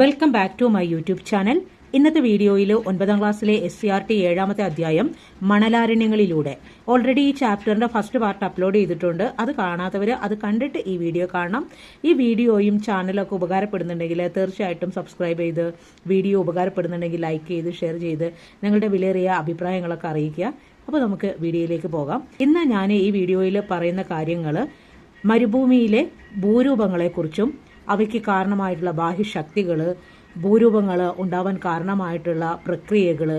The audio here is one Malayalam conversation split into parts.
Welcome back to my YouTube channel ഇന്നത്തെ വീഡിയോയിൽ ഒൻപതാം ക്ലാസ്സിലെ എസ് സി ആർ ടി ഏഴാമത്തെ അധ്യായം മണലാരണ്യങ്ങളിലൂടെ. ഓൾറെഡി ഈ ചാപ്റ്ററിന്റെ ഫസ്റ്റ് പാർട്ട് അപ്ലോഡ് ചെയ്തിട്ടുണ്ട്. അത് കാണാത്തവർ അത് കണ്ടിട്ട് ഈ വീഡിയോ കാണണം. ഈ വീഡിയോയും ചാനലൊക്കെ ഉപകാരപ്പെടുന്നുണ്ടെങ്കിൽ തീർച്ചയായിട്ടും സബ്സ്ക്രൈബ് ചെയ്ത് വീഡിയോ ഉപകാരപ്പെടുന്നുണ്ടെങ്കിൽ ലൈക്ക് ചെയ്ത് ഷെയർ ചെയ്ത് നിങ്ങളുടെ വിലയേറിയ അഭിപ്രായങ്ങളൊക്കെ അറിയിക്കുക. അപ്പോൾ നമുക്ക് വീഡിയോയിലേക്ക് പോകാം. ഇന്ന് ഞാൻ ഈ വീഡിയോയിൽ പറയുന്ന കാര്യങ്ങൾ മരുഭൂമിയിലെ ഭൂരൂപങ്ങളെക്കുറിച്ചും അവയ്ക്ക് കാരണമായിട്ടുള്ള ബാഹ്യശക്തികൾ ഭൂരൂപങ്ങൾ ഉണ്ടാവാൻ കാരണമായിട്ടുള്ള പ്രക്രിയകൾ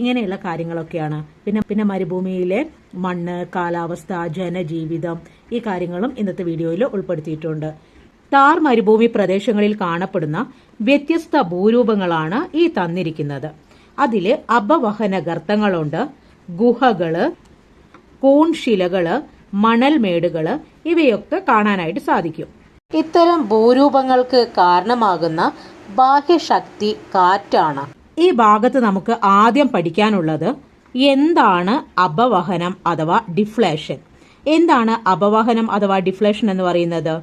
ഇങ്ങനെയുള്ള കാര്യങ്ങളൊക്കെയാണ്. പിന്നെ പിന്നെ മരുഭൂമിയിലെ മണ്ണ് കാലാവസ്ഥ ജനജീവിതം ഈ കാര്യങ്ങളും ഇന്നത്തെ വീഡിയോയിൽ ഉൾപ്പെടുത്തിയിട്ടുണ്ട്. താർ മരുഭൂമി പ്രദേശങ്ങളിൽ കാണപ്പെടുന്ന വ്യത്യസ്ത ഭൂരൂപങ്ങളാണ് ഈ തന്നിരിക്കുന്നത്. അതിൽ അപവഹന ഗർത്തങ്ങളുണ്ട് ഗുഹകൾ കൂൺശിലകൾ മണൽമേടുകൾ ഇവയൊക്കെ കാണാനായിട്ട് സാധിക്കും. ഇത്തരം ഭൂരൂപങ്ങൾക്ക് കാരണമാകുന്ന ബാഹ്യശക്തി കാറ്റാണ്. ഈ ഭാഗത്ത് നമുക്ക് ആദ്യം പഠിക്കാനുള്ളത് എന്താണ് അപവഹനം അഥവാ ഡിഫ്ലേഷൻ. എന്താണ് അപവഹനം അഥവാ ഡിഫ്ലേഷൻ എന്ന് പറയുന്നത്?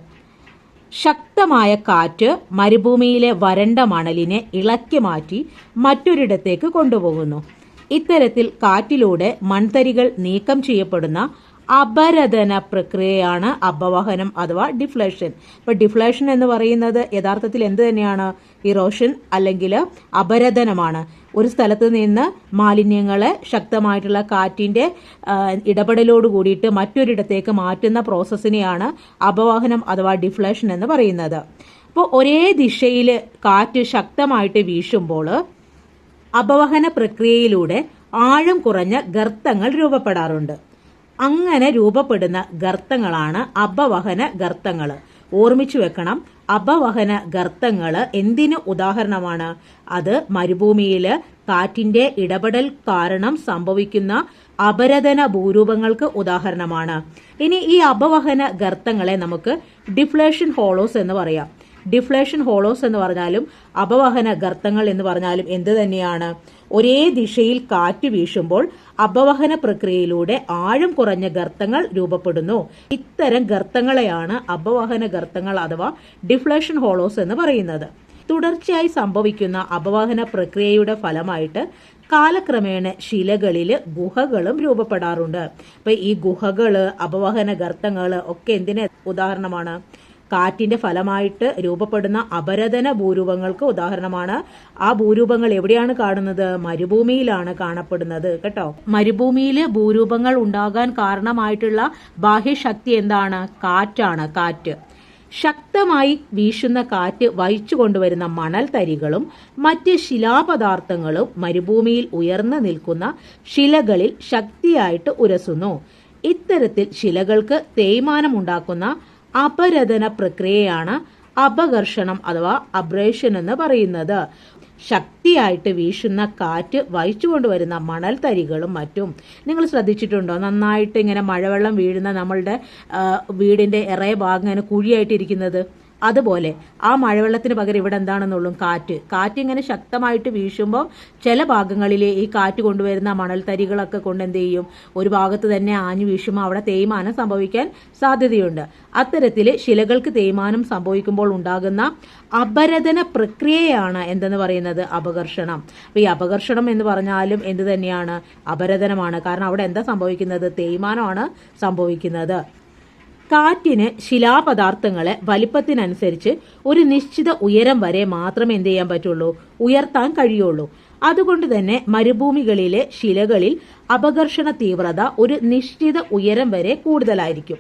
ശക്തമായ കാറ്റ് മരുഭൂമിയിലെ വരണ്ട മണലിനെ ഇളക്കി മാറ്റി മറ്റൊരിടത്തേക്ക് കൊണ്ടുപോകുന്നു. ഇത്തരത്തിൽ കാറ്റിലൂടെ മൺതരികൾ നീക്കം ചെയ്യപ്പെടുന്ന അപരദന പ്രക്രിയയാണ് അപവഹനം അഥവാ ഡിഫ്ലേഷൻ. ഇപ്പൊ ഡിഫ്ലേഷൻ എന്ന് പറയുന്നത് യഥാർത്ഥത്തിൽ എന്ത് തന്നെയാണ്? ഇറോഷൻ അല്ലെങ്കിൽ അപരതനമാണ് ഒരു സ്ഥലത്ത് നിന്ന് മാലിന്യങ്ങളെ ശക്തമായിട്ടുള്ള കാറ്റിന്റെ ഇടപെടലോട് കൂടിയിട്ട് മറ്റൊരിടത്തേക്ക് മാറ്റുന്ന പ്രോസസ്സിനെയാണ് അപവാഹനം അഥവാ ഡിഫ്ലേഷൻ എന്ന് പറയുന്നത്. അപ്പോൾ ഒരേ ദിശയിൽ കാറ്റ് ശക്തമായിട്ട് വീശുമ്പോൾ അപവഹന പ്രക്രിയയിലൂടെ ആഴം കുറഞ്ഞ ഗർത്തങ്ങൾ രൂപപ്പെടാറുണ്ട്. അങ്ങനെ രൂപപ്പെടുന്ന ഗർത്തങ്ങളാണ് അപവഹന ഗർത്തങ്ങൾ ഓർമ്മിച്ചു വെക്കണം അപവഹന ഗർത്തങ്ങൾ എന്തിന് ഉദാഹരണമാണ്? അത് മരുഭൂമിയിൽ കാറ്റിന്റെ ഇടപെടൽ കാരണം സംഭവിക്കുന്ന അപരതന ഭൂരൂപങ്ങൾക്ക് ഉദാഹരണമാണ്. ഇനി ഈ അപവഹന ഗർത്തങ്ങളെ നമുക്ക് ഡിഫ്ലേഷൻ ഹോളോസ് എന്ന് പറയാം. ഡിഫ്ലേഷൻ ഹോളോസ് എന്ന് പറഞ്ഞാലും അപവഹന ഗർത്തങ്ങൾ എന്ന് പറഞ്ഞാലും എന്ത് തന്നെയാണ്? ഒരേ ദിശയിൽ കാറ്റ് വീശുമ്പോൾ അപവഹന പ്രക്രിയയിലൂടെ ആഴം കുറഞ്ഞ ഗർത്തങ്ങൾ രൂപപ്പെടുന്നു. ഇത്തരം ഗർത്തങ്ങളെയാണ് അപവഹന ഗർത്തങ്ങൾ അഥവാ ഡിഫ്ലേഷൻ ഹോളോസ് എന്ന് പറയുന്നത്. തുടർച്ചയായി സംഭവിക്കുന്ന അപവഹന പ്രക്രിയയുടെ ഫലമായിട്ട് കാലക്രമേണ ശിലകളിൽ ഗുഹകളും രൂപപ്പെടാറുണ്ട്. അപ്പൊ ഈ ഗുഹകൾ അപവഹന ഗർത്തങ്ങൾ ഒക്കെ എന്തിനെ ഉദാഹരണമാണ്? കാറ്റിന്റെ ഫലമായിട്ട് രൂപപ്പെടുന്ന അപരതന ഭൂരൂപങ്ങൾക്ക് ഉദാഹരണമാണ്. ആ ഭൂരൂപങ്ങൾ എവിടെയാണ് കാണുന്നത്? മരുഭൂമിയിലാണ് കാണപ്പെടുന്നത്. കേട്ടോ? മരുഭൂമിയിൽ ഭൂരൂപങ്ങൾ ഉണ്ടാകാൻ കാരണമായിട്ടുള്ള ബാഹ്യശക്തി എന്താണ്? കാറ്റാണ്. കാറ്റ്. ശക്തമായി വീശുന്ന കാറ്റ് വഹിച്ചു കൊണ്ടുവരുന്ന മണൽ തരികളും മറ്റ് ശിലാപദാർത്ഥങ്ങളും മരുഭൂമിയിൽ ഉയർന്നു നിൽക്കുന്ന ശിലകളിൽ ശക്തിയായിട്ട് ഉരസുന്നു. ഇത്തരത്തിൽ ശിലകൾക്ക് തേയ്മാനമുണ്ടാക്കുന്ന അപരദന പ്രക്രിയയാണ് അപകർഷണം അഥവാ അബ്രേഷൻ എന്ന് പറയുന്നത്. ശക്തിയായിട്ട് വീശുന്ന കാറ്റ് വഹിച്ചു കൊണ്ടുവരുന്ന മണൽ തരികളും മറ്റും. നിങ്ങൾ ശ്രദ്ധിച്ചിട്ടുണ്ടോ? നന്നായിട്ട് ഇങ്ങനെ മഴവെള്ളം വീഴുന്ന നമ്മളുടെ വീടിന്റെ ഇറയ ഭാഗം ഇങ്ങനെ കുഴിയായിട്ടിരിക്കുന്നത്? അതുപോലെ ആ മഴവെള്ളത്തിന് പകരം ഇവിടെ എന്താണെന്നുള്ളൂ കാറ്റ്. കാറ്റ് ഇങ്ങനെ ശക്തമായിട്ട് വീശുമ്പോൾ ചില ഭാഗങ്ങളിൽ ഈ കാറ്റ് കൊണ്ടുവരുന്ന മണൽത്തരികളൊക്കെ കൊണ്ട് എന്ത് ചെയ്യും? ഒരു ഭാഗത്ത് തന്നെ ആഞ്ഞു വീശുമ്പോൾ അവിടെ തേയ്മാനം സംഭവിക്കാൻ സാധ്യതയുണ്ട്. അത്തരത്തിൽ ശിലകൾക്ക് തേയ്മാനം സംഭവിക്കുമ്പോൾ ഉണ്ടാകുന്ന അപരതന പ്രക്രിയയാണ് എന്തെന്ന് പറയുന്നത്? അപകർഷണം. അപ്പൊ ഈ അപകർഷണം എന്ന് പറഞ്ഞാലും എന്ത് തന്നെയാണ്? അപരതനമാണ്. കാരണം അവിടെ എന്താ സംഭവിക്കുന്നത്? തേയ്മാനമാണ് സംഭവിക്കുന്നത്. കാറ്റിന് ശിലാപദാർത്ഥങ്ങളെ വലിപ്പത്തിനനുസരിച്ച് ഒരു നിശ്ചിത ഉയരം വരെ മാത്രമേ എന്ത് ചെയ്യാൻ പറ്റുള്ളൂ? ഉയർത്താൻ കഴിയുള്ളൂ. അതുകൊണ്ട് തന്നെ മരുഭൂമികളിലെ ശിലകളിൽ അപകർഷണ തീവ്രത ഒരു നിശ്ചിത ഉയരം വരെ കൂടുതലായിരിക്കും.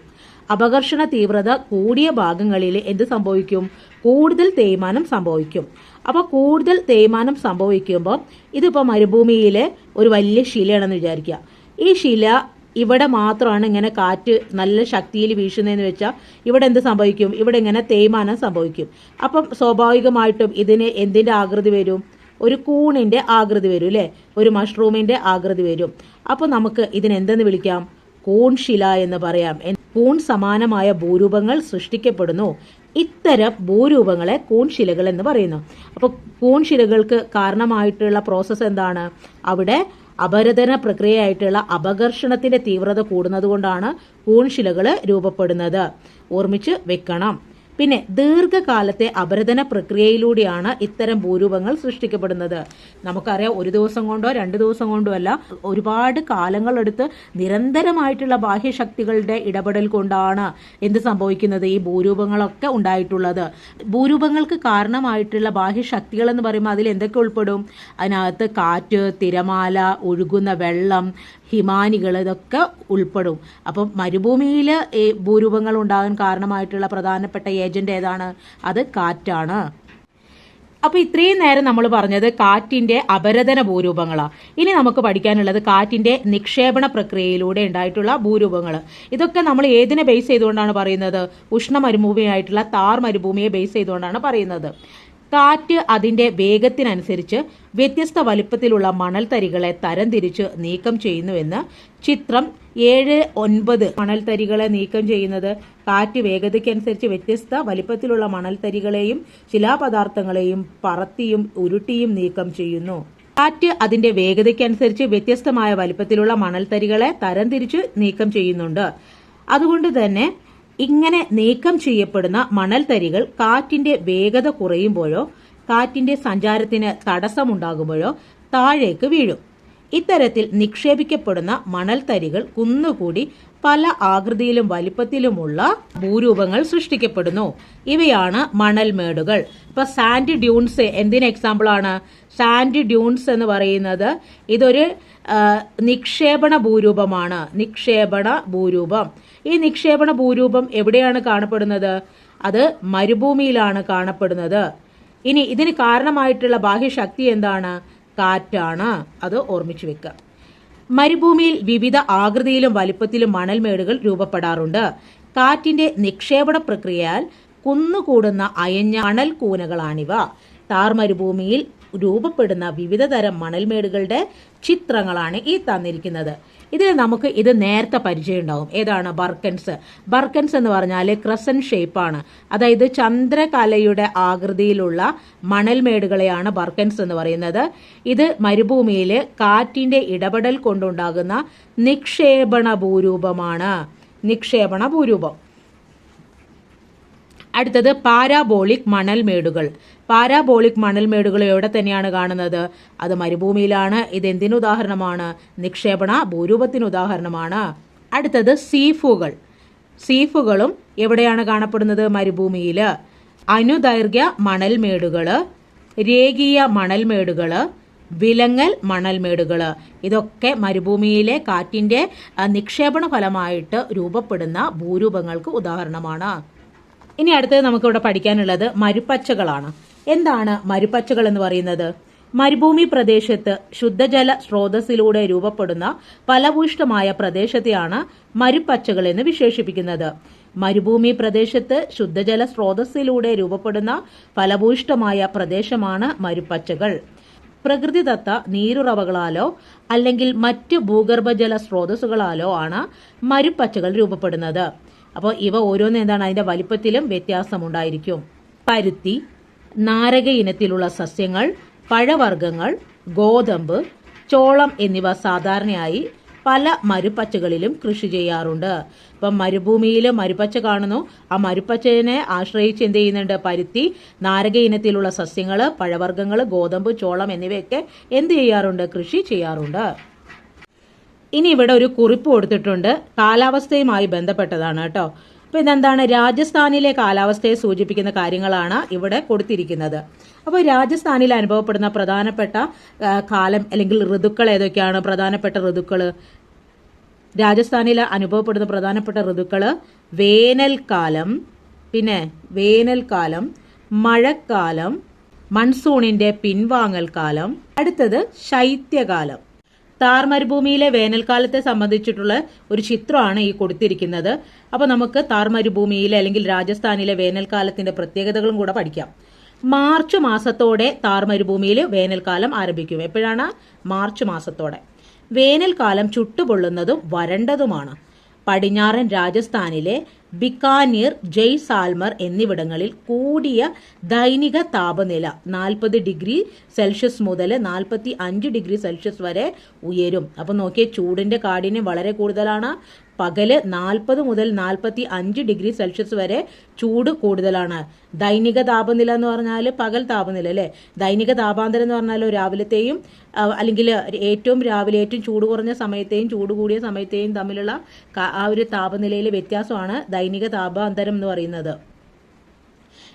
അപകർഷണ തീവ്രത കൂടിയ ഭാഗങ്ങളിൽ എന്ത് സംഭവിക്കും? കൂടുതൽ തേയ്മാനം സംഭവിക്കും. അപ്പോൾ കൂടുതൽ തേയ്മാനം സംഭവിക്കുമ്പോൾ ഇതിപ്പോൾ മരുഭൂമിയിലെ ഒരു വലിയ ശിലയാണെന്ന് വിചാരിക്കുക. ഈ ശില ഇവിടെ മാത്രമാണ് ഇങ്ങനെ കാറ്റ് നല്ല ശക്തിയിൽ വീശുന്നതെന്ന് വെച്ചാൽ ഇവിടെ എന്ത് സംഭവിക്കും? ഇവിടെ ഇങ്ങനെ തേയ്മാനം സംഭവിക്കും. അപ്പം സ്വാഭാവികമായിട്ടും ഇതിന് എന്തിന്റെ ആകൃതി വരും? ഒരു കൂണിന്റെ ആകൃതി വരും അല്ലേ? ഒരു മഷ്റൂമിന്റെ ആകൃതി വരും. അപ്പോൾ നമുക്ക് ഇതിനെന്തെന്ന് വിളിക്കാം? കൂൺശില എന്ന് പറയാം. കൂൺ സമാനമായ ഭൂരൂപങ്ങൾ സൃഷ്ടിക്കപ്പെടുന്നു. ഇത്തരം ഭൂരൂപങ്ങളെ കൂൺശിലകൾ എന്ന് പറയുന്നു. അപ്പോൾ കൂൺശിലകൾക്ക് കാരണമായിട്ടുള്ള പ്രോസസ്സ് എന്താണ്? അവിടെ അപരദന പ്രക്രിയയായിട്ടുള്ള അപകർഷണത്തിന്റെ തീവ്രത കൂടുന്നതുകൊണ്ടാണ് കൂൺശിലകൾ രൂപപ്പെടുന്നത്. ഓർമ്മിച്ച് വെക്കണം. പിന്നെ ദീർഘകാലത്തെ അപരദന പ്രക്രിയയിലൂടെയാണ് ഇത്തരം ഭൂരൂപങ്ങൾ സൃഷ്ടിക്കപ്പെടുന്നത്. നമുക്കറിയാം ഒരു ദിവസം കൊണ്ടോ രണ്ട് ദിവസം കൊണ്ടോ അല്ല ഒരുപാട് കാലങ്ങളെടുത്ത് നിരന്തരമായിട്ടുള്ള ബാഹ്യശക്തികളുടെ ഇടപെടൽ കൊണ്ടാണ് എന്ത് സംഭവിക്കുന്നത് ഈ ഭൂരൂപങ്ങളൊക്കെ ഉണ്ടായിട്ടുള്ളത്. ഭൂരൂപങ്ങൾക്ക് കാരണമായിട്ടുള്ള ബാഹ്യശക്തികൾ എന്ന് പറയുമ്പോൾ അതിൽ എന്തൊക്കെ ഉൾപ്പെടും? അതിനകത്ത് കാറ്റ് തിരമാല ഒഴുകുന്ന വെള്ളം ഹിമാനികൾ ഇതൊക്കെ ഉൾപ്പെടും. അപ്പം മരുഭൂമിയിൽ ഭൂരൂപങ്ങൾ ഉണ്ടാകാൻ കാരണമായിട്ടുള്ള പ്രധാനപ്പെട്ട ഏജന്റ് ഏതാണ്? അത് കാറ്റാണ്. അപ്പോൾ ഇത്രയും നേരം നമ്മൾ പറഞ്ഞത് കാറ്റിന്റെ അപരതന ഭൂരൂപങ്ങളാണ് ഇനി നമുക്ക് പഠിക്കാനുള്ളത് കാറ്റിന്റെ നിക്ഷേപണ പ്രക്രിയയിലൂടെ ഉണ്ടായിട്ടുള്ള ഭൂരൂപങ്ങൾ ഇതൊക്കെ നമ്മൾ ഏതിനെ ബേസ് ചെയ്തുകൊണ്ടാണ് പറയുന്നത്? ഉഷ്ണ മരുഭൂമിയായിട്ടുള്ള താർ മരുഭൂമിയെ ബേസ് ചെയ്തുകൊണ്ടാണ് പറയുന്നത്. കാറ്റ് അതിന്റെ വേഗത്തിനനുസരിച്ച് വ്യത്യസ്ത വലിപ്പത്തിലുള്ള മണൽത്തരികളെ തരംതിരിച്ച് നീക്കം ചെയ്യുന്നുവെന്ന് ചിത്രം ഏഴ് ഒൻപത് മണൽത്തരികളെ നീക്കം ചെയ്യുന്നത്. കാറ്റ് വേഗതയ്ക്കനുസരിച്ച് വ്യത്യസ്ത വലിപ്പത്തിലുള്ള മണൽത്തരികളെയും ശിലാപദാർത്ഥങ്ങളെയും പറത്തിയും ഉരുട്ടിയും നീക്കം ചെയ്യുന്നു. കാറ്റ് അതിന്റെ വേഗതയ്ക്കനുസരിച്ച് വ്യത്യസ്തമായ വലിപ്പത്തിലുള്ള മണൽത്തരികളെ തരംതിരിച്ച് നീക്കം ചെയ്യുന്നുണ്ട്. അതുകൊണ്ട് തന്നെ ഇങ്ങനെ നീക്കം ചെയ്യപ്പെടുന്ന മണൽത്തരികൾ കാറ്റിന്റെ വേഗത കുറയുമ്പോഴോ കാറ്റിന്റെ സഞ്ചാരത്തിന് തടസ്സമുണ്ടാകുമ്പോഴോ താഴേക്ക് വീഴും. ഇത്തരത്തിൽ നിക്ഷേപിക്കപ്പെടുന്ന മണൽത്തരികൾ കുന്നുകൂടി പല ആകൃതിയിലും വലിപ്പത്തിലുമുള്ള ഭൂരൂപങ്ങൾ സൃഷ്ടിക്കപ്പെടുന്നു. ഇവയാണ് മണൽമേടുകൾ. ഇപ്പൊ സാൻഡ് ഡ്യൂൺസ് എന്തിന് എക്സാമ്പിൾ ആണ് സാൻഡ് ഡ്യൂൺസ് എന്ന് പറയുന്നത് ഇതൊരു നിക്ഷേപണ ഭൂരൂപമാണ്. നിക്ഷേപണ ഭൂരൂപം. ഈ നിക്ഷേപണ ഭൂരൂപം എവിടെയാണ് കാണപ്പെടുന്നത്? അത് മരുഭൂമിയിലാണ് കാണപ്പെടുന്നത്. ഇനി ഇതിന് കാരണമായിട്ടുള്ള ബാഹ്യശക്തി എന്താണ്? കാറ്റാണ്. അത് ഓർമ്മിച്ചു വെക്കുക മരുഭൂമിയിൽ വിവിധ ആകൃതിയിലും വലിപ്പത്തിലും മണൽമേടുകൾ രൂപപ്പെടാറുണ്ട്. കാറ്റിന്റെ നിക്ഷേപണ പ്രക്രിയയാൽ കുന്നുകൂടുന്ന അയഞ്ഞ മണൽ കൂനകളാണിവ താർ മരുഭൂമിയിൽ രൂപപ്പെടുന്ന വിവിധതരം മണൽമേടുകളുടെ ചിത്രങ്ങളാണ് ഈ തന്നിരിക്കുന്നത്. ഇതിൽ നമുക്ക് ഇത് നേരത്തെ പരിചയം ഉണ്ടാവും ഏതാണ്? ബർക്കൻസ്. ബർക്കൻസ് എന്ന് പറഞ്ഞാൽ ക്രസൻ ഷേപ്പാണ് അതായത് ചന്ദ്രകലയുടെ ആകൃതിയിലുള്ള മണൽമേടുകളെയാണ് ബർക്കൻസ് എന്ന് പറയുന്നത്. ഇത് മരുഭൂമിയിൽ കാറ്റിന്റെ ഇടപെടൽ കൊണ്ടുണ്ടാകുന്ന നിക്ഷേപണ ഭൂരൂപമാണ്. നിക്ഷേപണ ഭൂരൂപം. അടുത്തത് പാരാബോളിക് മണൽമേടുകൾ. പാരാബോളിക് മണൽമേടുകൾ എവിടെ തന്നെയാണ് കാണുന്നത്? അത് മരുഭൂമിയിലാണ്. ഇത് എന്തിനുദാഹരണമാണ് നിക്ഷേപണ ഭൂരൂപത്തിന് ഉദാഹരണമാണ്. അടുത്തത് സീഫുകൾ. സീഫുകളും എവിടെയാണ് കാണപ്പെടുന്നത് മരുഭൂമിയിൽ അനുദൈർഘ്യ മണൽമേടുകൾ രേഖീയ മണൽമേടുകൾ വിലങ്ങൽ മണൽമേടുകൾ ഇതൊക്കെ മരുഭൂമിയിലെ കാറ്റിന്റെ നിക്ഷേപണ ഫലമായിട്ട് രൂപപ്പെടുന്ന ഭൂരൂപങ്ങൾക്ക് ഉദാഹരണമാണ്. ഇനി അടുത്തത് നമുക്കിവിടെ പഠിക്കാനുള്ളത് മരുപ്പച്ചകളാണ്. എന്താണ് മരുപ്പച്ചകൾ എന്ന് പറയുന്നത്? മരുഭൂമി പ്രദേശത്ത് ശുദ്ധജല സ്രോതസ്സിലൂടെ രൂപപ്പെടുന്ന ഫലഭൂഷ്ടമായ പ്രദേശത്തെയാണ് മരുപ്പച്ചകൾ എന്ന് വിശേഷിപ്പിക്കുന്നത്. മരുഭൂമി പ്രദേശത്ത് ശുദ്ധജല സ്രോതസ്സിലൂടെ രൂപപ്പെടുന്ന ഫലഭൂഷ്ടമായ പ്രദേശമാണ് മരുപ്പച്ചകൾ. പ്രകൃതിദത്ത നീരുറവകളാലോ അല്ലെങ്കിൽ മറ്റ് ഭൂഗർഭജല സ്രോതസ്സുകളാലോ ആണ് മരുപ്പച്ചകൾ രൂപപ്പെടുന്നത്. അപ്പോൾ ഇവ ഓരോന്നും എന്താണ്? അതിന്റെ വലിപ്പത്തിലും വ്യത്യാസമുണ്ടായിരിക്കും. പരുത്തി നാരക ഇനത്തിലുള്ള സസ്യങ്ങൾ പഴവർഗങ്ങൾ ഗോതമ്പ് ചോളം എന്നിവ സാധാരണയായി പല മരുപ്പച്ചകളിലും കൃഷി ചെയ്യാറുണ്ട്. ഇപ്പം മരുഭൂമിയിൽ മരുപ്പച്ച കാണുന്നു. ആ മരുപ്പച്ചനെ ആശ്രയിച്ച് എന്ത് ചെയ്യുന്നുണ്ട്? പരുത്തി നാരക ഇനത്തിലുള്ള സസ്യങ്ങൾ പഴവർഗങ്ങൾ ഗോതമ്പ് ചോളം എന്നിവയൊക്കെ എന്ത് ചെയ്യാറുണ്ട്? കൃഷി ചെയ്യാറുണ്ട്. ഇനി ഇവിടെ ഒരു കുറിപ്പ് കൊടുത്തിട്ടുണ്ട്. കാലാവസ്ഥയുമായി ബന്ധപ്പെട്ടതാണ് കേട്ടോ. അപ്പൊ ഇതെന്താണ്? രാജസ്ഥാനിലെ കാലാവസ്ഥയെ സൂചിപ്പിക്കുന്ന കാര്യങ്ങളാണ് ഇവിടെ കൊടുത്തിരിക്കുന്നത്. അപ്പോൾ രാജസ്ഥാനിൽ അനുഭവപ്പെടുന്ന പ്രധാനപ്പെട്ട കാലം അല്ലെങ്കിൽ ഋതുക്കൾ ഏതൊക്കെയാണ്? പ്രധാനപ്പെട്ട ഋതുക്കൾ രാജസ്ഥാനിൽ അനുഭവപ്പെടുന്ന പ്രധാനപ്പെട്ട ഋതുക്കൾ വേനൽക്കാലം പിന്നെ വേനൽക്കാലം മഴക്കാലം മൺസൂണിന്റെ പിൻവാങ്ങൽ കാലം അടുത്തത് ശൈത്യകാലം. താർ മരുഭൂമിയിലെ വേനൽക്കാലത്തെ സംബന്ധിച്ചിട്ടുള്ള ഒരു ചിത്രമാണ് ഈ കൊടുത്തിരിക്കുന്നത്. അപ്പോൾ നമുക്ക് താർ മരുഭൂമിയിലെ അല്ലെങ്കിൽ രാജസ്ഥാനിലെ വേനൽക്കാലത്തിന്റെ പ്രത്യേകതകളും കൂടെ പഠിക്കാം. മാർച്ച് മാസത്തോടെ താർ മരുഭൂമിയിൽ വേനൽക്കാലം ആരംഭിക്കും. എപ്പോഴാണ്? മാർച്ച് മാസത്തോടെ. വേനൽക്കാലം ചുട്ടുപൊള്ളുന്നതും വരണ്ടതുമാണ്. പടിഞ്ഞാറൻ രാജസ്ഥാനിലെ ബിക്കാനീർ ജയ്സാൽമർ എന്നിവിടങ്ങളിൽ കൂടിയ ദൈനിക താപനില നാൽപ്പത് ഡിഗ്രി സെൽഷ്യസ് മുതൽ നാൽപ്പത്തി അഞ്ച് ഡിഗ്രി സെൽഷ്യസ് വരെ ഉയരും. അപ്പോൾ നോക്കിയേ ചൂടിന്റെ കാഠിന്യം വളരെ കൂടുതലാണ്. പകൽ നാൽപ്പത് മുതൽ നാൽപ്പത്തി അഞ്ച് ഡിഗ്രി സെൽഷ്യസ് വരെ ചൂട് കൂടുതലാണ്. ദൈനിക താപനില എന്ന് പറഞ്ഞാൽ പകൽ താപനില അല്ലേ? ദൈനിക താപാന്തരം എന്ന് പറഞ്ഞാൽ രാവിലത്തെയും അല്ലെങ്കിൽ ഏറ്റവും രാവിലെ ഏറ്റവും ചൂട് കുറഞ്ഞ സമയത്തെയും ചൂട് കൂടിയ സമയത്തെയും തമ്മിലുള്ള ആ ഒരു താപനിലയിലെ വ്യത്യാസമാണ് ദൈനിക താപാന്തരം എന്ന് പറയുന്നത്.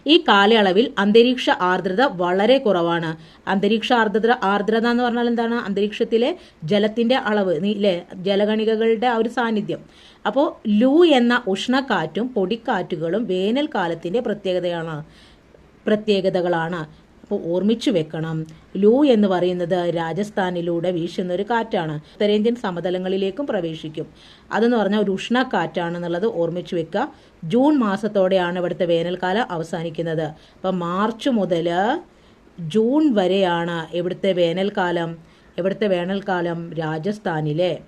ഈ കാലയളവിൽ അന്തരീക്ഷ ആർദ്രത വളരെ കുറവാണ്. അന്തരീക്ഷ ആർദ്രത ആർദ്രത എന്ന് പറഞ്ഞാൽ എന്താണ്? അന്തരീക്ഷത്തിലെ ജലത്തിന്റെ അളവ് ഇല്ലേ ജലകണികകളുടെ ആ ഒരു സാന്നിധ്യം. അപ്പോൾ ലൂ എന്ന ഉഷ്ണക്കാറ്റും പൊടിക്കാറ്റുകളും വേനൽക്കാലത്തിന്റെ പ്രത്യേകതയാണ് പ്രത്യേകതകളാണ്. ഓർമ്മിച്ചു വെക്കണം. ലൂ എന്ന് പറയുന്നത് രാജസ്ഥാനിലൂടെ വീശുന്ന ഒരു കാറ്റാണ്. ഉത്തരേന്ത്യൻ സമതലങ്ങളിലേക്കും പ്രവേശിക്കും. അതെന്ന് പറഞ്ഞാൽ ഒരു ഉഷ്ണക്കാറ്റാണെന്നുള്ളത് ഓർമ്മിച്ചു വെക്കുക. ജൂൺ മാസത്തോടെയാണ് ഇവിടുത്തെ വേനൽക്കാലം അവസാനിക്കുന്നത്. അപ്പം മാർച്ച് മുതൽ ജൂൺ വരെയാണ് ഇവിടുത്തെ വേനൽക്കാലം. ഇവിടുത്തെ വേനൽക്കാലം രാജസ്ഥാനിലെ.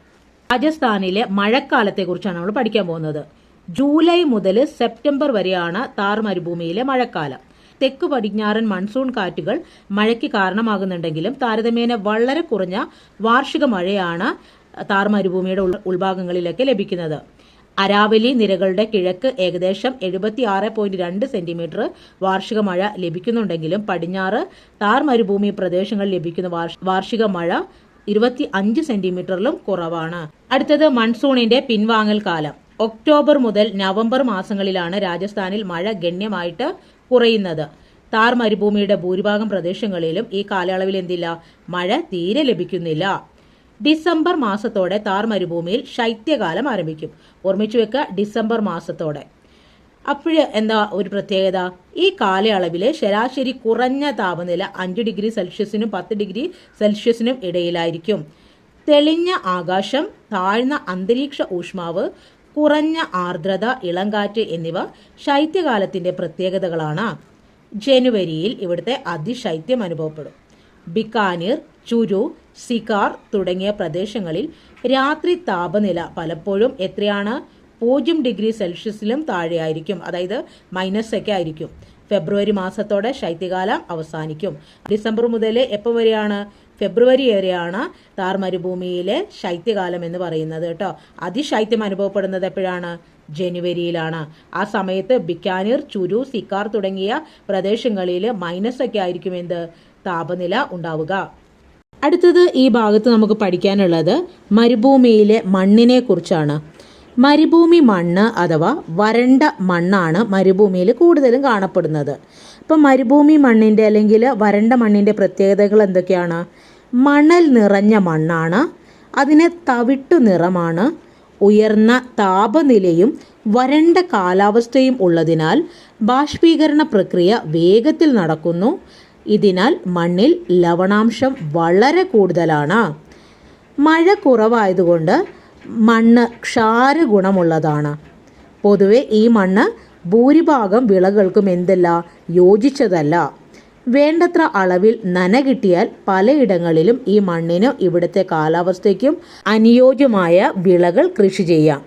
രാജസ്ഥാനിലെ മഴക്കാലത്തെക്കുറിച്ചാണ് നമ്മൾ പഠിക്കാൻ പോകുന്നത്. ജൂലൈ മുതൽ സെപ്റ്റംബർ വരെയാണ് താർ മരുഭൂമിയിലെ മഴക്കാലം. തെക്ക് പടിഞ്ഞാറൻ മൺസൂൺ കാറ്റുകൾ മഴയ്ക്ക് കാരണമാകുന്നുണ്ടെങ്കിലും താരതമ്യേന വളരെ കുറഞ്ഞ വാർഷിക മഴയാണ് താർ മരുഭൂമിയുടെ ഉൾ- ഉൾഭാഗങ്ങളിലൊക്കെ ലഭിക്കുന്നത്. അരാവലി നിരകളുടെ കിഴക്ക് ഏകദേശം എഴുപത്തി ആറ് പോയിന്റ് രണ്ട് സെന്റിമീറ്റർ വാർഷിക മഴ ലഭിക്കുന്നുണ്ടെങ്കിലും പടിഞ്ഞാറ് താർ മരുഭൂമി പ്രദേശങ്ങളിൽ ലഭിക്കുന്ന വാർഷിക മഴ ഇരുപത്തി അഞ്ച് സെന്റിമീറ്ററിലും കുറവാണ്. അടുത്തത് മൺസൂണിന്റെ പിൻവാങ്ങൽ കാലം. ഒക്ടോബർ മുതൽ നവംബർ മാസങ്ങളിലാണ് രാജസ്ഥാനിൽ മഴ ഗണ്യമായിട്ട് കുറയുന്നത്. താർ മരുഭൂമിയുടെ ഭൂരിഭാഗം പ്രദേശങ്ങളിലും ഈ കാലയളവിൽ എന്തില്ല? മഴ തീരെ ലഭിക്കുന്നില്ല. ഡിസംബർ മാസത്തോടെ താർ മരുഭൂമിയിൽ ശൈത്യകാലം ആരംഭിക്കും. ഓർമ്മിച്ചു വെക്കുക ഡിസംബർ മാസത്തോടെ. അപ്പോഴ് എന്താ ഒരു പ്രത്യേകത? ഈ കാലയളവിലെ ശരാശരി കുറഞ്ഞ താപനില അഞ്ച് ഡിഗ്രി സെൽഷ്യസിനും പത്ത് ഡിഗ്രി സെൽഷ്യസിനും ഇടയിലായിരിക്കും. തെളിഞ്ഞ ആകാശം താഴ്ന്ന അന്തരീക്ഷ ഊഷ്മാവ് കുറഞ്ഞ ആർദ്രത ഇളങ്കാറ്റ് എന്നിവ ശൈത്യകാലത്തിന്റെ പ്രത്യേകതകളാണ്. ജനുവരിയിൽ ഇവിടുത്തെ അതിശൈത്യം അനുഭവപ്പെടും. ബിക്കാനീർ ചുരു സിക്കാർ തുടങ്ങിയ പ്രദേശങ്ങളിൽ രാത്രി താപനില പലപ്പോഴും എത്രയാണ്? പൂജ്യം ഡിഗ്രി സെൽഷ്യസിലും താഴെയായിരിക്കും. അതായത് മൈനസ് ഒക്കെ ആയിരിക്കും. ഫെബ്രുവരി മാസത്തോടെ ശൈത്യകാലം അവസാനിക്കും. ഡിസംബർ മുതൽ എപ്പോൾ വരെയാണ്? ഫെബ്രുവരി വരെയാണ് താർ മരുഭൂമിയിലെ ശൈത്യകാലം എന്ന് പറയുന്നത് കേട്ടോ. അതിശൈത്യം അനുഭവപ്പെടുന്നത് എപ്പോഴാണ്? ജനുവരിയിലാണ്. ആ സമയത്ത് ബിക്കാനീർ ചുരു സിക്കാർ തുടങ്ങിയ പ്രദേശങ്ങളിൽ മൈനസ് ഒക്കെ ആയിരിക്കും എന്ത്? താപനില ഉണ്ടാവുക. അടുത്തത് ഈ ഭാഗത്ത് നമുക്ക് പഠിക്കാനുള്ളത് മരുഭൂമിയിലെ മണ്ണിനെ കുറിച്ചാണ്. മരുഭൂമി മണ്ണ് അഥവാ വരണ്ട മണ്ണാണ് മരുഭൂമിയിൽ കൂടുതലും കാണപ്പെടുന്നത്. അപ്പം മരുഭൂമി മണ്ണിന്റെ അല്ലെങ്കിൽ വരണ്ട മണ്ണിന്റെ പ്രത്യേകതകൾ എന്തൊക്കെയാണ്? മണൽ നിറഞ്ഞ മണ്ണാണ്. അതിന് തവിട്ടു നിറമാണ്. ഉയർന്ന താപനിലയും വരണ്ട കാലാവസ്ഥയും ഉള്ളതിനാൽ ബാഷ്പീകരണ പ്രക്രിയ വേഗത്തിൽ നടക്കുന്നു. ഇതിനാൽ മണ്ണിൽ ലവണാംശം വളരെ കൂടുതലാണ്. മഴ കുറവായതുകൊണ്ട് മണ്ണ് ക്ഷാരഗുണമുള്ളതാണ്. പൊതുവെ ഈ മണ്ണ് ഭൂരിഭാഗം വിളകൾക്കും എന്തല്ല? യോജിച്ചതല്ല. വേണ്ടത്ര അളവിൽ നന കിട്ടിയാൽ പലയിടങ്ങളിലും ഈ മണ്ണിന് ഇവിടുത്തെ കാലാവസ്ഥയ്ക്കും അനുയോജ്യമായ വിളകൾ കൃഷി ചെയ്യാം.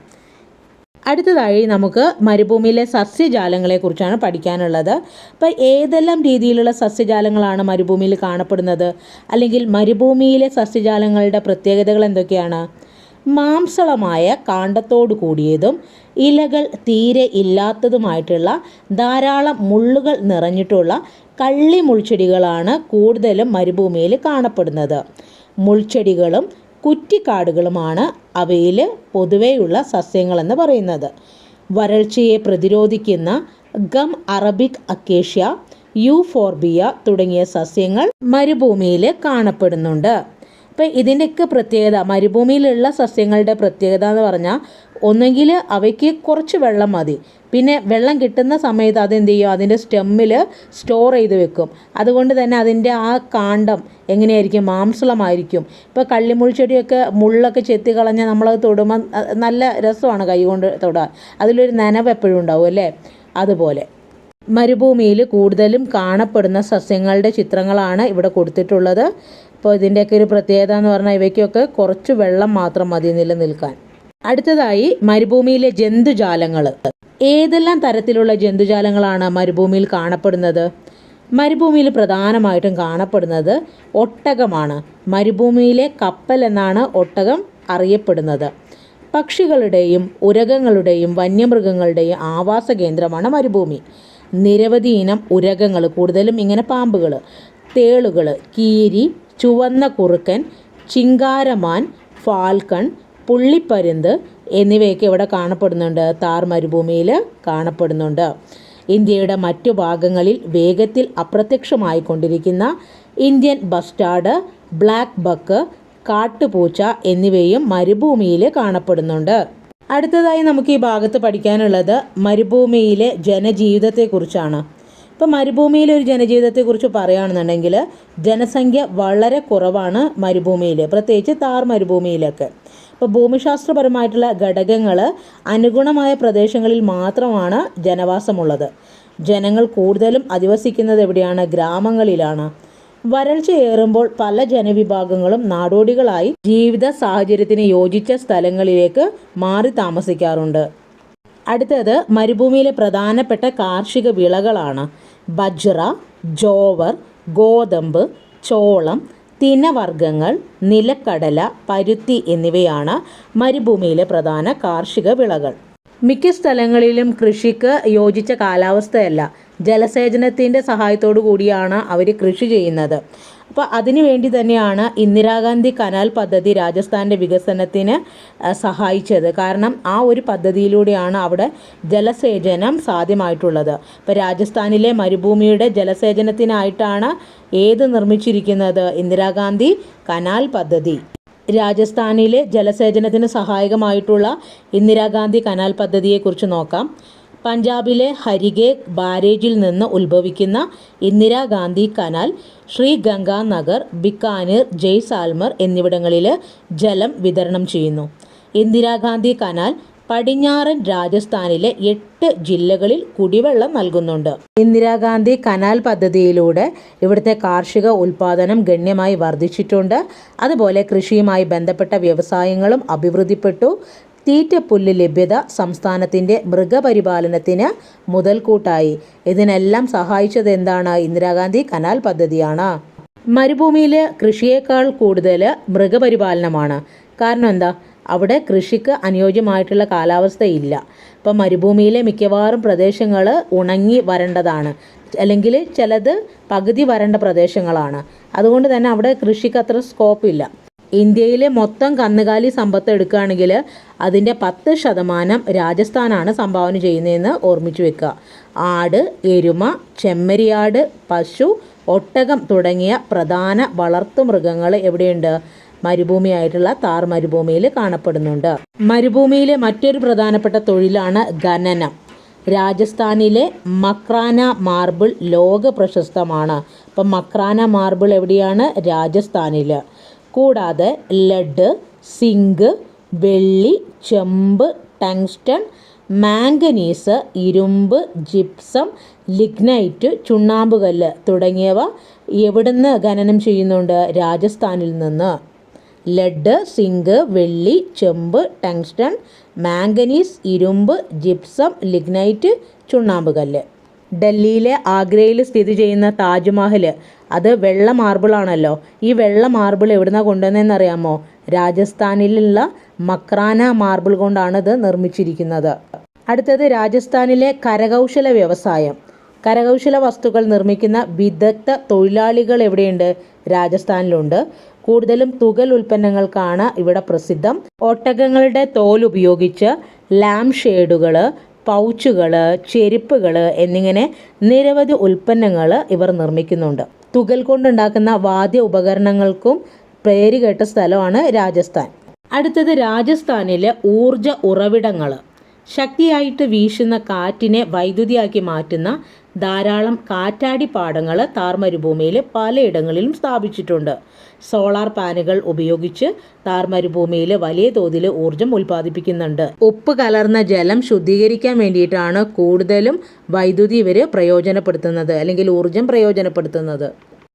അടുത്തതായി നമുക്ക് മരുഭൂമിയിലെ സസ്യജാലങ്ങളെ കുറിച്ചാണ് പഠിക്കാനുള്ളത്. അപ്പോൾ ഏതെല്ലാം രീതിയിലുള്ള സസ്യജാലങ്ങളാണ് മരുഭൂമിയിൽ കാണപ്പെടുന്നത്? അല്ലെങ്കിൽ മരുഭൂമിയിലെ സസ്യജാലങ്ങളുടെ പ്രത്യേകതകൾ എന്തൊക്കെയാണ്? മാംസളമായ കാണ്ടത്തോടു കൂടിയതും ഇലകൾ തീരെ ഇല്ലാത്തതുമായിട്ടുള്ള ധാരാളം മുള്ളുകൾ നിറഞ്ഞിട്ടുള്ള കള്ളി മുൾച്ചെടികളാണ് കൂടുതലും മരുഭൂമിയിൽ കാണപ്പെടുന്നത്. മുൾച്ചെടികളും കുറ്റിക്കാടുകളുമാണ് അവയിൽ പൊതുവെയുള്ള സസ്യങ്ങളെന്ന് പറയുന്നത്. വരൾച്ചയെ പ്രതിരോധിക്കുന്ന ഗം അറബിക് അക്കേഷ്യ യൂഫോർബിയ തുടങ്ങിയ സസ്യങ്ങൾ മരുഭൂമിയിൽ കാണപ്പെടുന്നുണ്ട്. അപ്പം ഇതിന്റെയൊക്കെ പ്രത്യേകത മരുഭൂമിയിലുള്ള സസ്യങ്ങളുടെ പ്രത്യേകത എന്ന് പറഞ്ഞാൽ ഒന്നെങ്കിൽ അവയ്ക്ക് കുറച്ച് വെള്ളം മതി. പിന്നെ വെള്ളം കിട്ടുന്ന സമയത്ത് അതെന്ത് ചെയ്യും? അതിന്റെ സ്റ്റെമ്മിൽ സ്റ്റോർ ചെയ്ത് വെക്കും. അതുകൊണ്ട് തന്നെ അതിന്റെ ആ കാണ്ടം എങ്ങനെയായിരിക്കും? മാംസളമായിരിക്കും. ഇപ്പോൾ കള്ളിമുൾ ചെടിയൊക്കെ മുള്ളൊക്കെ ചെത്തി കളഞ്ഞാൽ നമ്മളത് തൊടുമ്പോൾ നല്ല രസമാണ് കൈകൊണ്ട് തൊടാൻ. അതിലൊരു നനവ് എപ്പോഴും ഉണ്ടാവും അല്ലേ? അതുപോലെ. മരുഭൂമിയിൽ കൂടുതലും കാണപ്പെടുന്ന സസ്യങ്ങളുടെ ചിത്രങ്ങളാണ് ഇവിടെ കൊടുത്തിട്ടുള്ളത്. അപ്പോൾ ഇതിന്റെയൊക്കെ ഒരു പ്രത്യേകത എന്ന് പറഞ്ഞാൽ ഇവയ്ക്കൊക്കെ കുറച്ച് വെള്ളം മാത്രം മതി നിലനിൽക്കാൻ അടുത്തതായി മരുഭൂമിയിലെ ജന്തുജാലങ്ങൾ ഏതെല്ലാം തരത്തിലുള്ള ജന്തുജാലങ്ങളാണ് മരുഭൂമിയിൽ കാണപ്പെടുന്നത്? മരുഭൂമിയിൽ പ്രധാനമായിട്ടും കാണപ്പെടുന്നത് ഒട്ടകമാണ്. മരുഭൂമിയിലെ കപ്പൽ എന്നാണ് ഒട്ടകം അറിയപ്പെടുന്നത്. പക്ഷികളുടെയും ഉരകങ്ങളുടെയും വന്യമൃഗങ്ങളുടെയും ആവാസ കേന്ദ്രമാണ് മരുഭൂമി. നിരവധി ഇനം ഉരകങ്ങൾ കൂടുതലും ഇങ്ങനെ പാമ്പുകൾ തേളുകൾ കീരി ചുവന്ന കുറുക്കൻ ചിങ്കാരമാൻ ഫാൽക്കൺ പുള്ളിപ്പരുന്ത് എന്നിവയൊക്കെ ഇവിടെ കാണപ്പെടുന്നുണ്ട്. താർ മരുഭൂമിയിൽ കാണപ്പെടുന്നുണ്ട്. ഇന്ത്യയുടെ മറ്റു ഭാഗങ്ങളിൽ വേഗത്തിൽ അപ്രത്യക്ഷമായി കൊണ്ടിരിക്കുന്ന ഇന്ത്യൻ ബസ്റ്റാർഡ് ബ്ലാക്ക് ബക്ക് കാട്ടുപൂച്ച എന്നിവയും മരുഭൂമിയിൽ കാണപ്പെടുന്നുണ്ട്. അടുത്തതായി നമുക്ക് ഈ ഭാഗത്ത് പഠിക്കാനുള്ളത് മരുഭൂമിയിലെ ജനജീവിതത്തെക്കുറിച്ചാണ്. ഇപ്പോൾ മരുഭൂമിയിലെ ഒരു ജനജീവിതത്തെക്കുറിച്ച് പറയുകയാണെന്നുണ്ടെങ്കിൽ ജനസംഖ്യ വളരെ കുറവാണ് മരുഭൂമിയിൽ പ്രത്യേകിച്ച് താർ മരുഭൂമിയിലൊക്കെ. ഇപ്പോൾ ഭൂമിശാസ്ത്രപരമായിട്ടുള്ള ഘടകങ്ങൾ അനുഗുണമായ പ്രദേശങ്ങളിൽ മാത്രമാണ് ജനവാസമുള്ളത്. ജനങ്ങൾ കൂടുതലും അധിവസിക്കുന്നത് എവിടെയാണ്? ഗ്രാമങ്ങളിലാണ്. വരൾച്ചയേറുമ്പോൾ പല ജനവിഭാഗങ്ങളും നാടോടികളായി ജീവിത സാഹചര്യത്തിന് യോജിച്ച സ്ഥലങ്ങളിലേക്ക് മാറി താമസിക്കാറുണ്ട്. അടുത്തത് മരുഭൂമിയിലെ പ്രധാനപ്പെട്ട കാർഷിക വിളകളാണ്. ബജ്റ ജോവർ ഗോതമ്പ് ചോളം തിനവർഗങ്ങൾ നിലക്കടല പരുത്തി എന്നിവയാണ് മരുഭൂമിയിലെ പ്രധാന കാർഷിക വിളകൾ. മിക്ക സ്ഥലങ്ങളിലും കൃഷിക്ക് യോജിച്ച കാലാവസ്ഥയല്ല. ജലസേചനത്തിന്റെ സഹായത്തോടു കൂടിയാണ് അവർ കൃഷി ചെയ്യുന്നത്. അപ്പോൾ അതിനു വേണ്ടി തന്നെയാണ് ഇന്ദിരാഗാന്ധി കനാൽ പദ്ധതി രാജസ്ഥാന്റെ വികസനത്തിന് സഹായിച്ചത്. കാരണം ആ ഒരു പദ്ധതിയിലൂടെയാണ് അവിടെ ജലസേചനം സാധ്യമായിട്ടുള്ളത്. ഇപ്പോൾ രാജസ്ഥാനിലെ മരുഭൂമിയുടെ ജലസേചനത്തിനായിട്ടാണ് ഏത് നിർമ്മിച്ചിരിക്കുന്നത് ഇന്ദിരാഗാന്ധി കനാൽ പദ്ധതി. രാജസ്ഥാനിലെ ജലസേചനത്തിന് സഹായകമായിട്ടുള്ള ഇന്ദിരാഗാന്ധി കനാൽ പദ്ധതിയെക്കുറിച്ച് നോക്കാം. പഞ്ചാബിലെ ഹരികെ ബാരേജിൽ നിന്ന് ഉത്ഭവിക്കുന്ന ഇന്ദിരാഗാന്ധി കനാൽ ശ്രീ ഗംഗാനഗർ ബിക്കാനീർ ജയ്സാൽമർ എന്നിവിടങ്ങളിൽ ജലം വിതരണം ചെയ്യുന്നു. ഇന്ദിരാഗാന്ധി കനാൽ പടിഞ്ഞാറൻ രാജസ്ഥാനിലെ എട്ട് ജില്ലകളിൽ കുടിവെള്ളം നൽകുന്നുണ്ട്. ഇന്ദിരാഗാന്ധി കനാൽ പദ്ധതിയിലൂടെ ഇവിടുത്തെ കാർഷിക ഉൽപാദനം ഗണ്യമായി വർദ്ധിച്ചിട്ടുണ്ട്. അതുപോലെ കൃഷിയുമായി ബന്ധപ്പെട്ട വ്യവസായങ്ങളും അഭിവൃദ്ധിപ്പെട്ടു. തീറ്റപ്പുല്ല് ലഭ്യത സംസ്ഥാനത്തിന്റെ മൃഗപരിപാലനത്തിന് മുതൽക്കൂട്ടായി. ഇതിനെല്ലാം സഹായിച്ചത് എന്താണ് ഇന്ദിരാഗാന്ധി കനാൽ പദ്ധതിയാണ്. മരുഭൂമിയിൽ കൃഷിയേക്കാൾ കൂടുതൽ മൃഗപരിപാലനമാണ്. കാരണം എന്താ? അവിടെ കൃഷിക്ക് അനുയോജ്യമായിട്ടുള്ള കാലാവസ്ഥയില്ല. ഇപ്പം മരുഭൂമിയിലെ മിക്കവാറും പ്രദേശങ്ങൾ ഉണങ്ങി വരേണ്ടതാണ്. അല്ലെങ്കിൽ ചിലത് പകുതി വരേണ്ട പ്രദേശങ്ങളാണ്. അതുകൊണ്ട് തന്നെ അവിടെ കൃഷിക്ക് അത്ര സ്കോപ്പ് ഇല്ല. ഇന്ത്യയിലെ മൊത്തം കന്നുകാലി സമ്പത്ത് എടുക്കുകയാണെങ്കിൽ അതിന്റെ പത്ത് ശതമാനം രാജസ്ഥാനാണ് സംഭാവന ചെയ്യുന്നതെന്ന് ഓർമ്മിച്ചു വെക്കുക. ആട് എരുമ ചെമ്മരിയാട് പശു ഒട്ടകം തുടങ്ങിയ പ്രധാന വളർത്തു മൃഗങ്ങൾ എവിടെയുണ്ട്? മരുഭൂമിയായിട്ടുള്ള താർ മരുഭൂമിയിൽ കാണപ്പെടുന്നുണ്ട്. മരുഭൂമിയിലെ മറ്റൊരു പ്രധാനപ്പെട്ട തൊഴിലാണ് ഖനനം. രാജസ്ഥാനിലെ മക്രാന മാർബിൾ ലോക പ്രശസ്തമാണ് അപ്പം മക്രാന മാർബിൾ എവിടെയാണ്? രാജസ്ഥാനിൽ കൂടാതെ ലെഡ് സിങ്ക് വെള്ളി ചെമ്പ് ടങ്സ്റ്റൺ മാംഗനീസ് ഇരുമ്പ് ജിപ്സം ലിഗ്നൈറ്റ് ചുണ്ണാമ്പുകല്ല് തുടങ്ങിയവ എവിടുന്ന് ഖനനം ചെയ്യുന്നുണ്ട്? രാജസ്ഥാനിൽ നിന്ന്. ലെഡ് സിങ്ക് വെള്ളി ചെമ്പ് ടങ്സ്റ്റൺ മാംഗനീസ് ഇരുമ്പ് ജിപ്സം ലിഗ്നൈറ്റ് ചുണ്ണാമ്പുകല്ല്. ഡൽഹിയിലെ ആഗ്രയിൽ സ്ഥിതി ചെയ്യുന്ന താജ്മഹൽ അത് വെള്ള മാർബിളാണല്ലോ ഈ വെള്ള മാർബിൾ എവിടുന്നാണ് കൊണ്ടുവന്നതെന്നറിയാമോ രാജസ്ഥാനിലുള്ള മക്രാന മാർബിൾ കൊണ്ടാണ് ഇത് നിർമ്മിച്ചിരിക്കുന്നത്. അടുത്തത് രാജസ്ഥാനിലെ കരകൗശല വ്യവസായം. കരകൗശല വസ്തുക്കൾ നിർമ്മിക്കുന്ന വിദഗ്ധ തൊഴിലാളികൾ എവിടെയുണ്ട്? രാജസ്ഥാനിലുണ്ട്. കൂടുതലും തുകൽ ഉൽപ്പന്നങ്ങൾക്കാണ് ഇവിടെ പ്രസിദ്ധം. ഒട്ടകങ്ങളുടെ തോൽ ഉപയോഗിച്ച് ലാം ഷെയ്ഡുകൾ പൗച്ചുകൾ ചെരുപ്പുകൾ എന്നിങ്ങനെ നിരവധി ഉൽപ്പന്നങ്ങൾ ഇവർ നിർമ്മിക്കുന്നുണ്ട്. തുകൽ കൊണ്ടുണ്ടാക്കുന്ന വാദ്യ ഉപകരണങ്ങൾക്കും പേരുകേട്ട സ്ഥലമാണ് രാജസ്ഥാൻ. അടുത്തത് രാജസ്ഥാനിലെ ഊർജ ഉറവിടങ്ങൾ ശക്തിയായിട്ട് വീശുന്ന കാറ്റിനെ വൈദ്യുതിയാക്കി മാറ്റുന്ന ധാരാളം കാറ്റാടി പാടങ്ങൾ താർ മരുഭൂമിയിൽ പലയിടങ്ങളിലും സ്ഥാപിച്ചിട്ടുണ്ട്. സോളാർ പാനുകൾ ഉപയോഗിച്ച് താർ മരുഭൂമിയിൽ വലിയ തോതിൽ ഊർജം ഉൽപ്പാദിപ്പിക്കുന്നുണ്ട്. ഉപ്പ് കലർന്ന ജലം ശുദ്ധീകരിക്കാൻ വേണ്ടിയിട്ടാണ് കൂടുതലും വൈദ്യുതി ഇവർ പ്രയോജനപ്പെടുത്തുന്നത് അല്ലെങ്കിൽ ഊർജം പ്രയോജനപ്പെടുത്തുന്നത്.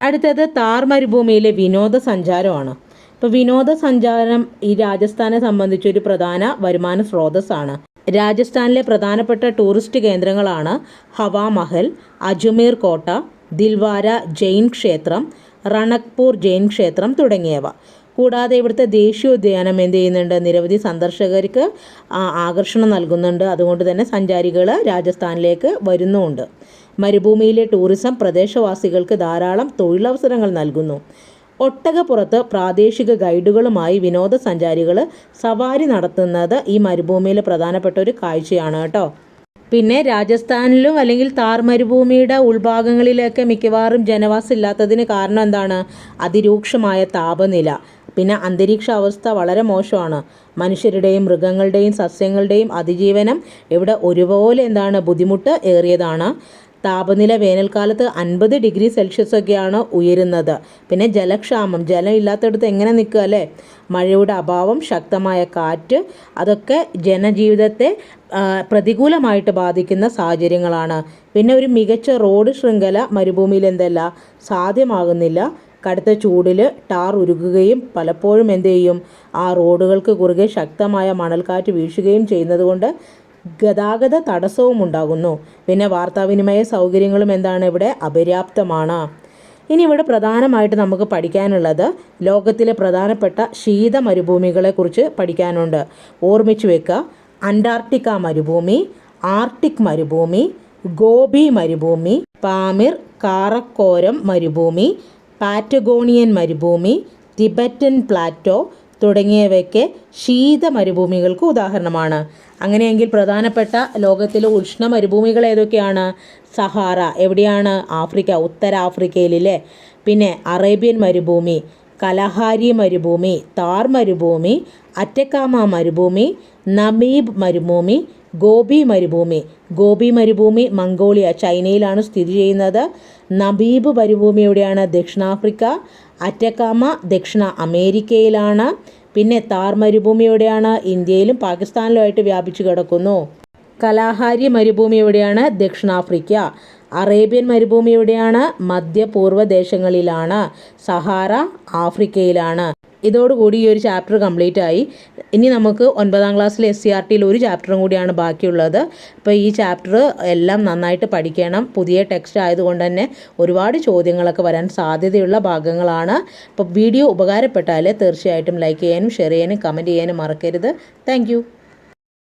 അടുത്തത് താർ മരുഭൂമിയിലെ വിനോദസഞ്ചാരമാണ്. ഇപ്പോൾ വിനോദസഞ്ചാരം ഈ രാജസ്ഥാനെ സംബന്ധിച്ചൊരു പ്രധാന വരുമാന സ്രോതസ്സാണ്. രാജസ്ഥാനിലെ പ്രധാനപ്പെട്ട ടൂറിസ്റ്റ് കേന്ദ്രങ്ങളാണ് ഹവാമഹൽ അജ്മീർ കോട്ട ദിൽവാര ജെയിൻ ക്ഷേത്രം റണക്പൂർ ജെയിൻ ക്ഷേത്രം തുടങ്ങിയവ. കൂടാതെ ഇവിടുത്തെ ദേശീയോദ്യാനം എന്ത് ചെയ്യുന്നുണ്ട്? നിരവധി സന്ദർശകർക്ക് ആകർഷണം നൽകുന്നുണ്ട്. അതുകൊണ്ട് തന്നെ സഞ്ചാരികൾ രാജസ്ഥാനിലേക്ക് വരുന്നുമുണ്ട് മരുഭൂമിയിലെ ടൂറിസം പ്രദേശവാസികൾക്ക് ധാരാളം തൊഴിലവസരങ്ങൾ നൽകുന്നു. ഒട്ടകപ്പുറത്ത് പ്രാദേശിക ഗൈഡുകളുമായി വിനോദസഞ്ചാരികൾ സവാരി നടത്തുന്നത് ഈ മരുഭൂമിയിൽ പ്രധാനപ്പെട്ട ഒരു കാഴ്ചയാണ് കേട്ടോ. പിന്നെ രാജസ്ഥാനിലും അല്ലെങ്കിൽ താർ മരുഭൂമിയുടെ ഉൾഭാഗങ്ങളിലൊക്കെ മിക്കവാറും ജനവാസം ഇല്ലാത്തതിന് കാരണം എന്താണ്? അതിരൂക്ഷമായ താപനില. പിന്നെ അന്തരീക്ഷ അവസ്ഥ വളരെ മോശമാണ്. മനുഷ്യരുടെയും മൃഗങ്ങളുടെയും സസ്യങ്ങളുടെയും അതിജീവനം ഇവിടെ ഒരുപോലെ എന്താണ്? ബുദ്ധിമുട്ട് ഏറിയതാണ്. താപനില വേനൽക്കാലത്ത് അൻപത് ഡിഗ്രി സെൽഷ്യസ് ഒക്കെയാണ് ഉയരുന്നത്. പിന്നെ ജലക്ഷാമം ജലം ഇല്ലാത്തടത്ത് എങ്ങനെ നിൽക്കുക അല്ലേ? മഴയുടെ അഭാവം ശക്തമായ കാറ്റ് അതൊക്കെ ജനജീവിതത്തെ പ്രതികൂലമായിട്ട് ബാധിക്കുന്ന സാഹചര്യങ്ങളാണ്. പിന്നെ ഒരു മികച്ച റോഡ് ശൃംഖല മരുഭൂമിയിൽ എന്തല്ല? സാധ്യമാകുന്നില്ല. കടുത്ത ചൂടിൽ ടാർ ഉരുകുകയും പലപ്പോഴും എന്ത് ചെയ്യും? ആ റോഡുകൾക്ക് കുറുകെ ശക്തമായ മണൽക്കാറ്റ് വീശുകയും ചെയ്യുന്നതുകൊണ്ട് ഗതാഗത തടസ്സവും ഉണ്ടാകുന്നു. പിന്നെ വാർത്താവിനിമയ സൗകര്യങ്ങളും എന്താണ്? ഇവിടെ അപര്യാപ്തമാണ്. ഇനി ഇവിടെ പ്രധാനമായിട്ട് നമുക്ക് പഠിക്കാനുള്ളത് ലോകത്തിലെ പ്രധാനപ്പെട്ട ശീത മരുഭൂമികളെക്കുറിച്ച് പഠിക്കാനുണ്ട്. ഓർമ്മിച്ചു വെക്കുക അന്റാർട്ടിക്ക മരുഭൂമി ആർട്ടിക് മരുഭൂമി ഗോബി മരുഭൂമി പാമിർ കാറക്കോരം മരുഭൂമി പാറ്റഗോണിയൻ മരുഭൂമി ടിബറ്റൻ പ്ലാറ്റോ തുടങ്ങിയവയ്ക്ക് ശീത മരുഭൂമികൾക്ക് ഉദാഹരണമാണ്. അങ്ങനെയെങ്കിൽ പ്രധാനപ്പെട്ട ലോകത്തിലെ ഉഷ്ണ മരുഭൂമികൾ ഏതൊക്കെയാണ്? സഹാറ എവിടെയാണ്? ആഫ്രിക്ക ഉത്തര ആഫ്രിക്കയിലെ പിന്നെ അറേബ്യൻ മരുഭൂമി കലഹാരി മരുഭൂമി താർ മരുഭൂമി അറ്റക്കാമ മരുഭൂമി നമീബ് മരുഭൂമി ഗോപി മരുഭൂമി. ഗോപി മരുഭൂമി മംഗോളിയ ചൈനയിലാണ് സ്ഥിതി ചെയ്യുന്നത്. നബീബ് മരുഭൂമി എവിടെയാണ്? ദക്ഷിണാഫ്രിക്ക അറ്റക്കാമ ദക്ഷിണ അമേരിക്കയിലാണ്. പിന്നെ താർ മരുഭൂമിയോടെയാണ് ഇന്ത്യയിലും പാകിസ്ഥാനിലുമായിട്ട് വ്യാപിച്ചു കിടക്കുന്നു. കലാഹാരി മരുഭൂമി എവിടെയാണ് ദക്ഷിണാഫ്രിക്ക. അറേബ്യൻ മരുഭൂമി എവിടെയാണ് മധ്യപൂർവ ദേശങ്ങളിലാണ്. സഹാറ ആഫ്രിക്കയിലാണ്. ഇതോടുകൂടി ഈ ഒരു ചാപ്റ്റർ കംപ്ലീറ്റ് ആയി. ഇനി നമുക്ക് ഒൻപതാം ക്ലാസ്സിലെ എസ് സി ആർ ടിയിൽ ഒരു ചാപ്റ്ററും കൂടിയാണ് ബാക്കിയുള്ളത്. അപ്പോൾ ഈ ചാപ്റ്റർ എല്ലാം നന്നായിട്ട് പഠിക്കണം. പുതിയ ടെക്സ്റ്റ് ആയതുകൊണ്ട് തന്നെ ഒരുപാട് ചോദ്യങ്ങളൊക്കെ വരാൻ സാധ്യതയുള്ള ഭാഗങ്ങളാണ്. അപ്പോൾ വീഡിയോ ഉപകാരപ്പെട്ടാൽ തീർച്ചയായിട്ടും ലൈക്ക് ചെയ്യാനും ഷെയർ ചെയ്യാനും കമന്റ് ചെയ്യാനും മറക്കരുത്. താങ്ക്